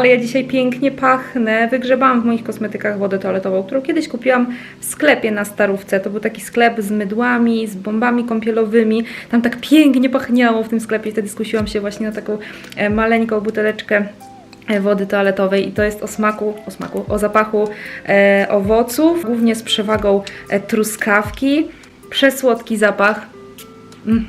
ale ja dzisiaj pięknie pachnę. Wygrzebałam w moich kosmetykach wodę toaletową, którą kiedyś kupiłam w sklepie na Starówce. To był taki sklep z mydłami, z bombami kąpielowymi. Tam tak pięknie pachniało w tym sklepie. Wtedy skusiłam się właśnie na taką e, maleńką buteleczkę e, wody toaletowej i to jest o smaku, o smaku, o zapachu e, owoców, głównie z przewagą e, truskawki. Przesłodki zapach. Mm.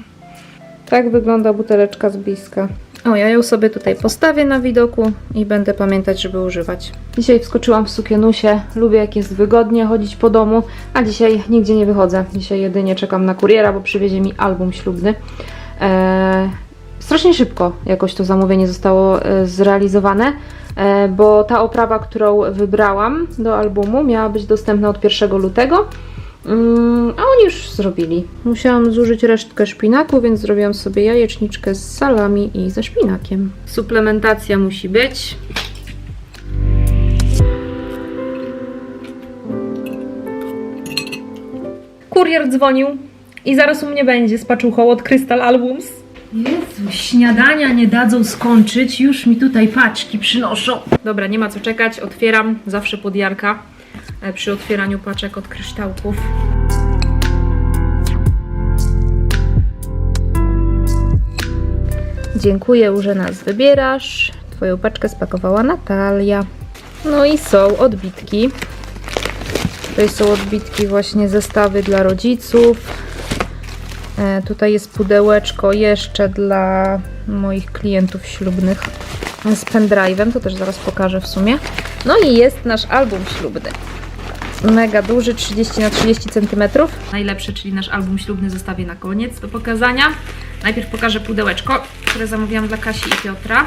Tak wygląda buteleczka z bliska. O, ja ją sobie tutaj postawię na widoku i będę pamiętać, żeby używać. Dzisiaj wskoczyłam w sukienusie. Lubię jak jest wygodnie chodzić po domu, a dzisiaj nigdzie nie wychodzę. Dzisiaj jedynie czekam na kuriera, bo przywiezie mi album ślubny. Eee, strasznie szybko jakoś to zamówienie zostało e, zrealizowane, e, bo ta oprawa, którą wybrałam do albumu miała być dostępna od 1 lutego. Mm, a oni już zrobili. Musiałam zużyć resztkę szpinaku, więc zrobiłam sobie jajeczniczkę z salami i ze szpinakiem. Suplementacja musi być. Kurier dzwonił i zaraz u mnie będzie z paczuchą od Crystal Albums. Jezu, śniadania nie dadzą skończyć, już mi tutaj paczki przynoszą. Dobra, nie ma co czekać, otwieram zawsze pod Jarka e, przy otwieraniu paczek od kryształków. Dziękuję, że nas wybierasz. Twoją paczkę spakowała Natalia. No i są odbitki. Tutaj są odbitki właśnie zestawy dla rodziców. E, tutaj jest pudełeczko jeszcze dla moich klientów ślubnych z pendrive'em, to też zaraz pokażę w sumie. No i jest nasz album ślubny. Mega duży, 30 na 30 cm. Najlepszy, czyli nasz album ślubny zostawię na koniec do pokazania. Najpierw pokażę pudełeczko, które zamówiłam dla Kasi i Piotra.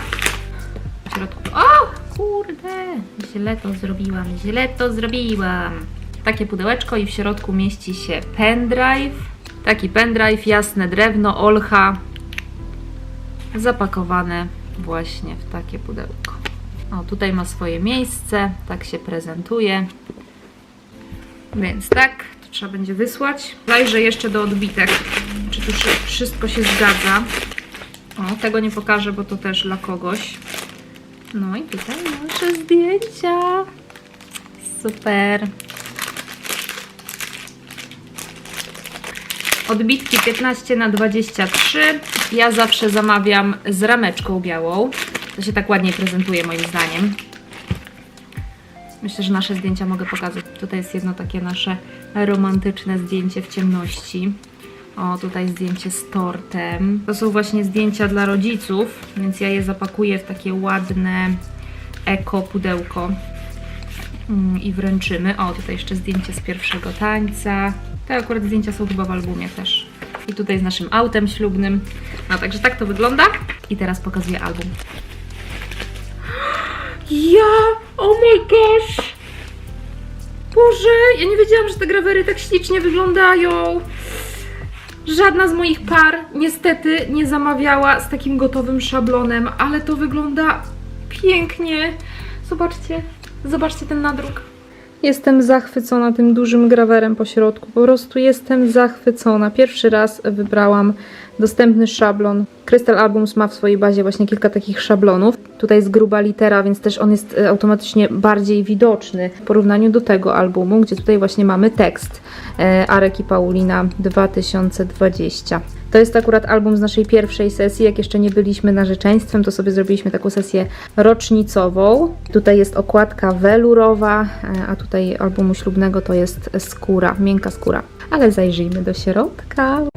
W środku... O, kurde! Źle to zrobiłam, źle to zrobiłam. Takie pudełeczko i w środku mieści się pendrive. Taki pendrive, jasne drewno, olcha. Zapakowane właśnie w takie pudełko. O, tutaj ma swoje miejsce, tak się prezentuje. Więc tak, to trzeba będzie wysłać. Zajrzę jeszcze do odbitek, czy tu wszy- wszystko się zgadza. O, tego nie pokażę, bo to też dla kogoś. No i tutaj nasze zdjęcia. Super. Odbitki 15 na 23. Ja zawsze zamawiam z rameczką białą. To się tak ładniej prezentuje moim zdaniem. Myślę, że nasze zdjęcia mogę pokazać. Tutaj jest jedno takie nasze romantyczne zdjęcie w ciemności. O, tutaj zdjęcie z tortem. To są właśnie zdjęcia dla rodziców, więc ja je zapakuję w takie ładne eko pudełko Mm, i wręczymy. O, tutaj jeszcze zdjęcie z pierwszego tańca. Te akurat zdjęcia są chyba w albumie też. I tutaj z naszym autem ślubnym. No, także tak to wygląda. I teraz pokazuję album. Ja! Oh my gosh! Boże, ja nie wiedziałam, że te grawery tak ślicznie wyglądają. Żadna z moich par niestety nie zamawiała z takim gotowym szablonem, ale to wygląda pięknie. Zobaczcie, zobaczcie ten nadruk. Jestem zachwycona tym dużym grawerem po środku. Po prostu jestem zachwycona. Pierwszy raz wybrałam dostępny szablon. Crystal Albums ma w swojej bazie właśnie kilka takich szablonów. Tutaj jest gruba litera, więc też on jest e, automatycznie bardziej widoczny w porównaniu do tego albumu, gdzie tutaj właśnie mamy tekst e, Arek i Paulina 2020. To jest akurat album z naszej pierwszej sesji. Jak jeszcze nie byliśmy narzeczeństwem, to sobie zrobiliśmy taką sesję rocznicową. Tutaj jest okładka welurowa, e, a tutaj albumu ślubnego to jest skóra, miękka skóra. Ale zajrzyjmy do środka.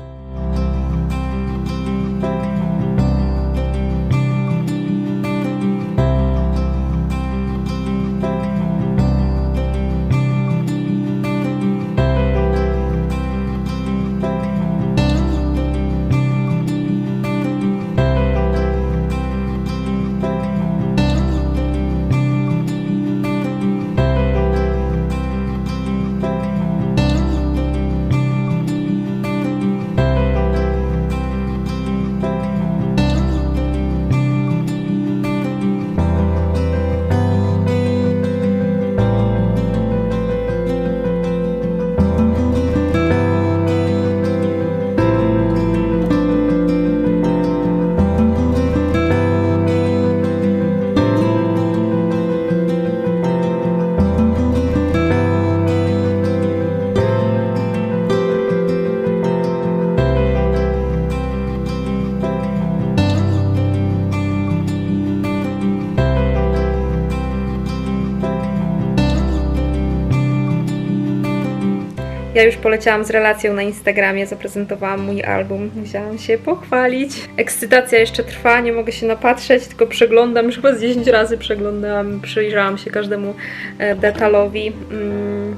Ja już poleciałam z relacją na Instagramie, zaprezentowałam mój album, musiałam się pochwalić. Ekscytacja jeszcze trwa, nie mogę się napatrzeć, tylko przeglądam, już chyba z 10 razy przeglądałam, przyjrzałam się każdemu e, detalowi. Mm,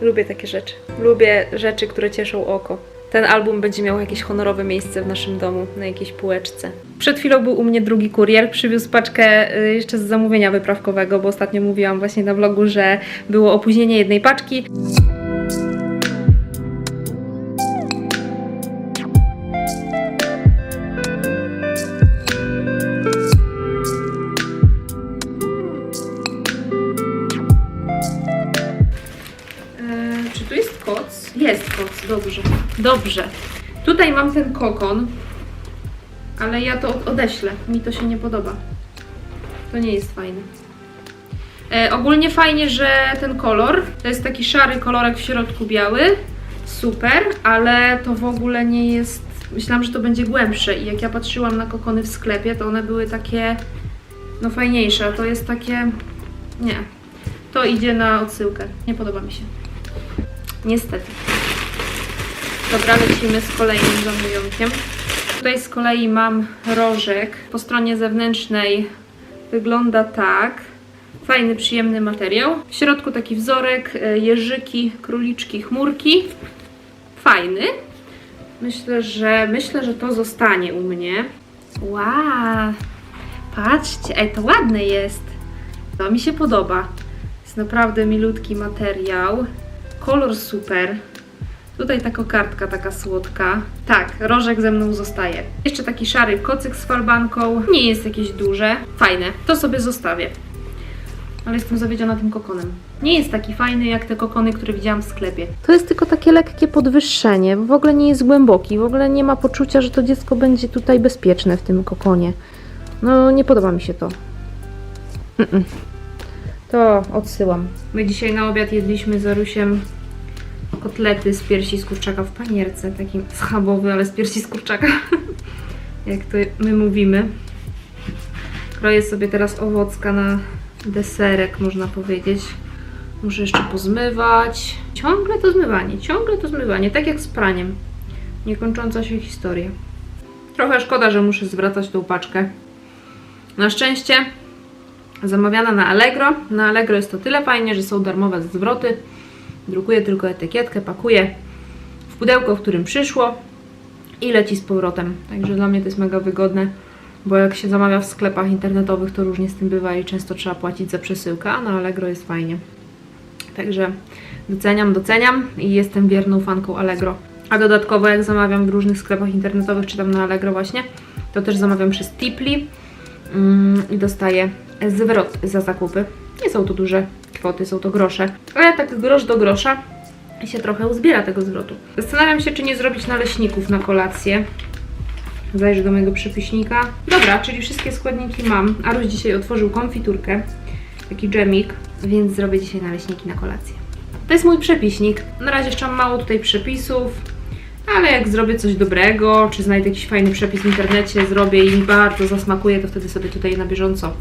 lubię takie rzeczy. Lubię rzeczy, które cieszą oko. Ten album będzie miał jakieś honorowe miejsce w naszym domu, na jakiejś półeczce. Przed chwilą był u mnie drugi kurier, przywiózł paczkę y, jeszcze z zamówienia wyprawkowego, bo ostatnio mówiłam właśnie na vlogu, że było opóźnienie jednej paczki. Jest koc, dobrze. Dobrze. Tutaj mam ten kokon, ale ja to od- odeślę. Mi to się nie podoba. To nie jest fajne. E, ogólnie fajnie, że ten kolor to jest taki szary kolorek w środku biały. Super, ale to w ogóle nie jest. Myślałam, że to będzie głębsze i jak ja patrzyłam na kokony w sklepie, to one były takie no fajniejsze, a to jest takie nie. To idzie na odsyłkę. Nie podoba mi się. Niestety. Dobra, lecimy z kolejnym zamówieniem. Tutaj z kolei mam rożek. Po stronie zewnętrznej wygląda tak. Fajny, przyjemny materiał. W środku taki wzorek, e, jeżyki, króliczki, chmurki. Fajny. Myślę, że myślę, że to zostanie u mnie. Wow! Patrzcie, ej, to ładne jest. To mi się podoba. Jest naprawdę milutki materiał. Kolor super. Tutaj taka kartka taka słodka. Tak, rożek ze mną zostaje. Jeszcze taki szary kocyk z falbanką. Nie jest jakieś duże. Fajne. To sobie zostawię. Ale jestem zawiedziona tym kokonem. Nie jest taki fajny jak te kokony, które widziałam w sklepie. To jest tylko takie lekkie podwyższenie. W ogóle nie jest głęboki. W ogóle nie ma poczucia, że to dziecko będzie tutaj bezpieczne w tym kokonie. No, nie podoba mi się to. Mm-mm. To odsyłam. My dzisiaj na obiad jedliśmy z Arusiem kotlety z piersi z kurczaka w panierce, takim schabowy, ale z piersi z kurczaka, jak to my mówimy. Kroję sobie teraz owocka na deserek, można powiedzieć. Muszę jeszcze pozmywać. Ciągle to zmywanie, ciągle to zmywanie, tak jak z praniem. Niekończąca się historia. Trochę szkoda, że muszę zwracać tą paczkę. Na szczęście zamawiana na Allegro. Na Allegro jest to tyle fajnie, że są darmowe zwroty. Drukuję tylko etykietkę, pakuję w pudełko, w którym przyszło i leci z powrotem. Także dla mnie to jest mega wygodne, bo jak się zamawia w sklepach internetowych, to różnie z tym bywa i często trzeba płacić za przesyłkę, a na Allegro jest fajnie. Także doceniam, doceniam i jestem wierną fanką Allegro. A dodatkowo jak zamawiam w różnych sklepach internetowych, czy tam na Allegro właśnie, to też zamawiam przez Tipli mm, i dostaję zwrot za zakupy. Nie są to duże kwoty, są to grosze, ale tak grosz do grosza się trochę uzbiera tego zwrotu. Zastanawiam się, czy nie zrobić naleśników na kolację. Zajrzę do mojego przepiśnika. Dobra, czyli wszystkie składniki mam. Aruś dzisiaj otworzył konfiturkę, taki dżemik, więc zrobię dzisiaj naleśniki na kolację. To jest mój przepiśnik. Na razie jeszcze mam mało tutaj przepisów, ale jak zrobię coś dobrego, czy znajdę jakiś fajny przepis w internecie, zrobię i bardzo zasmakuje, to wtedy sobie tutaj na bieżąco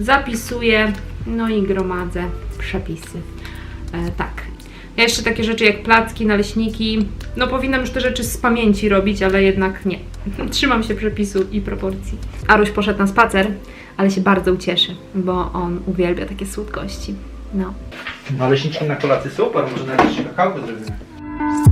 zapisuję, no i gromadzę przepisy. E, tak. Ja jeszcze takie rzeczy jak placki, naleśniki, no powinnam już te rzeczy z pamięci robić, ale jednak nie. Trzymam się przepisu i proporcji. Aruś poszedł na spacer, ale się bardzo ucieszy, bo on uwielbia takie słodkości. No. Naleśniczki na kolację super, może jeszcze kakałko zrobimy.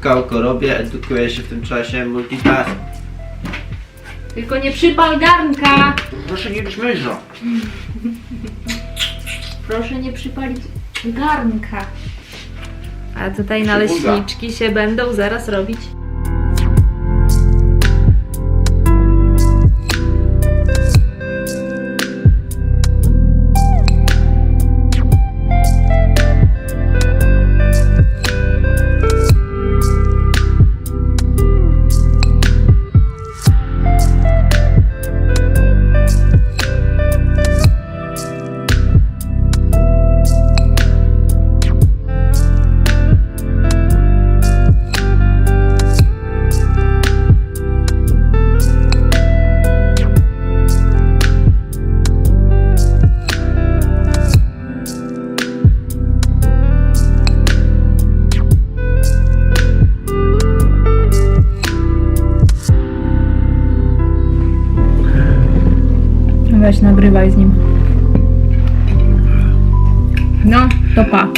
Kakałko robię, edukuję się w tym czasie multitask. Tylko nie przypal garnka! Proszę nie być myżą. Proszę nie przypalić garnka. A tutaj Przybulga. naleśniczki się będą zaraz robić. Weź nagrywaj z nim. No, to pa.